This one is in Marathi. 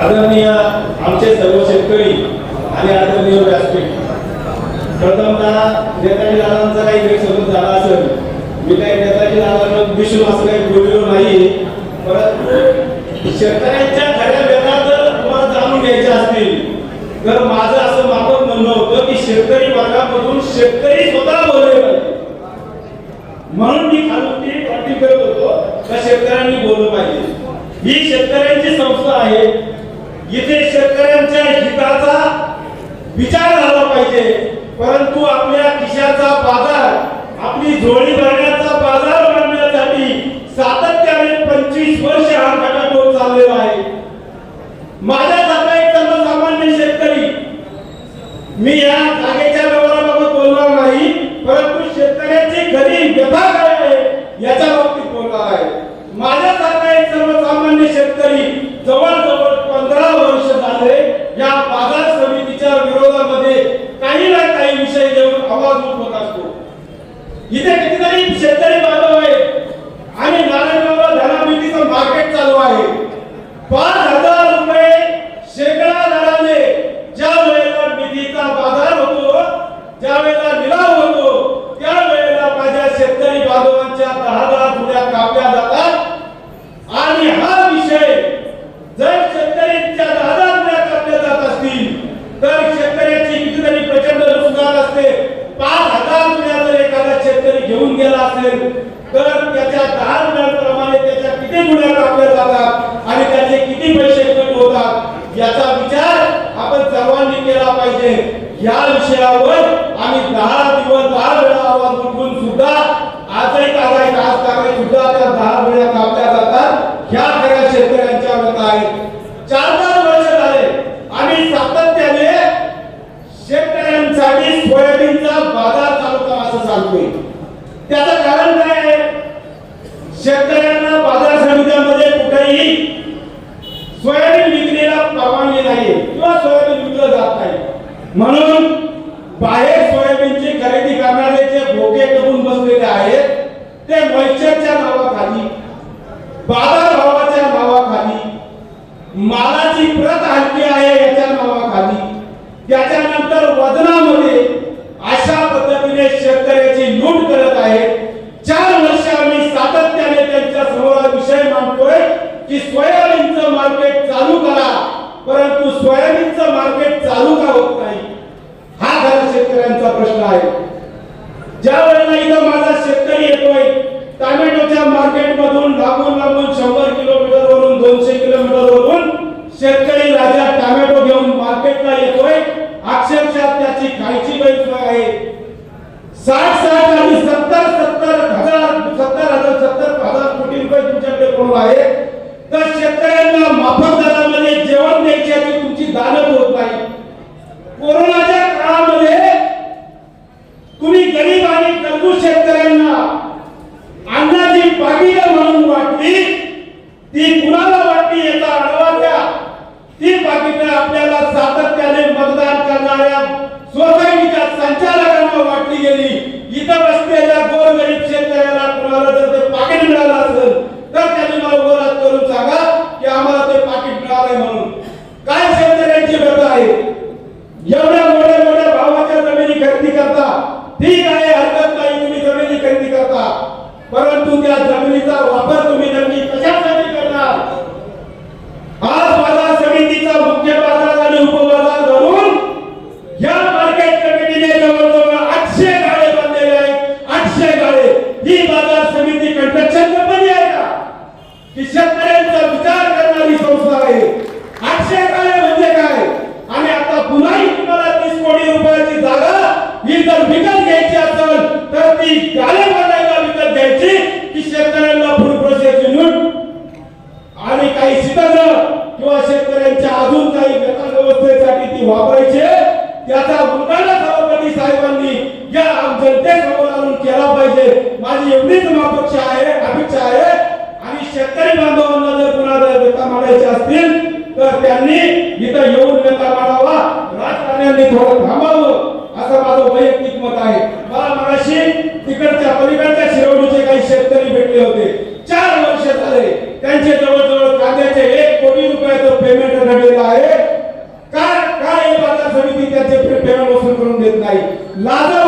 आदरणीय आमचे सर्व शेतकरी आणि आदरणीय व्यासपीठ प्रथमतः नेताजी दादांचा काही गैरसमज झाला असेल. मी काही नेताजी दादांना दिसून असं काही बोललो नाही परंतु शेतकऱ्यांच्या खऱ्या व्यथा जर तुम्हाला जाणून घ्यायच्या असतील तर माझं असं माफक म्हणणं होतं की शेतकरी वर्गामधून शेतकरी स्वतः बोलले पाहिजे. म्हणून मी खालून ती पाठी करत होतो का शेतकऱ्यांनी बोललं पाहिजे. ही शेतकऱ्यांची संस्था आहे इथे शेतकऱ्यांच्या हिताचा विचार झाला पाहिजे. परंतु आपल्या खिशाचा बाजार आपली झोळी भरण्याचा बाजार बनण्यासाठी सातत्याने पंचवीस वर्ष हा खटाटोप चाललेला आहे. माझ्यासारखा एक सर्वसामान्य शेतकरी मी या जागेच्या व्यवहाराबाबत बोलणार नाही परंतु शेतकऱ्याची खरी व्यथा काय आहे याच्या बाबतीत बोलणार आहे माझ्यासारखा एक सर्वसामान्य शेतकरी जवळजवळ पंधरा वर्ष झाले या बाजार समितीच्या विरोधामध्ये काही ना काही विषय घेऊन आवाज उठवत असतो इथे शेतकरी बांधव आहेत. आणि नारायणगावला धनामितीचं मार्केट चालू आहे. पाच ao. त्याच्यानंतर वजनामध्ये अशा पद्धतीने शेतकऱ्याची लूट करत आहे. चार वर्ष आम्ही सातत्याने त्यांच्यासमोर विषय मांडतोय की सोयाबीनचं मार्केट चालू करा परंतु सोयाबीनचं मार्केट चालू का होत नाही? हा खरा शेतकऱ्यांचा प्रश्न आहे. ज्या वेळेला किंवा शेतकऱ्यांच्या अजून काही व्यवस्थेसाठी ती वापरायचे त्याचा बुलढाणा सभापती साहेबांनी या आम जनतेसमोर आणून केला पाहिजे. माझी एवढीच अपेक्षा आहे अपेक्षा आहे. आणि शेतकरी बांधवांना जर कुणाला व्यथा मांडायचे असतील तर त्यांनी इथं येऊन व्यथा मांडावा. राजकारण्यांनी थोडं थांबावं असं माझं वैयक्तिक मत आहे. मला मगाशी तिकडच्या पलीकडच्या होते. লাজার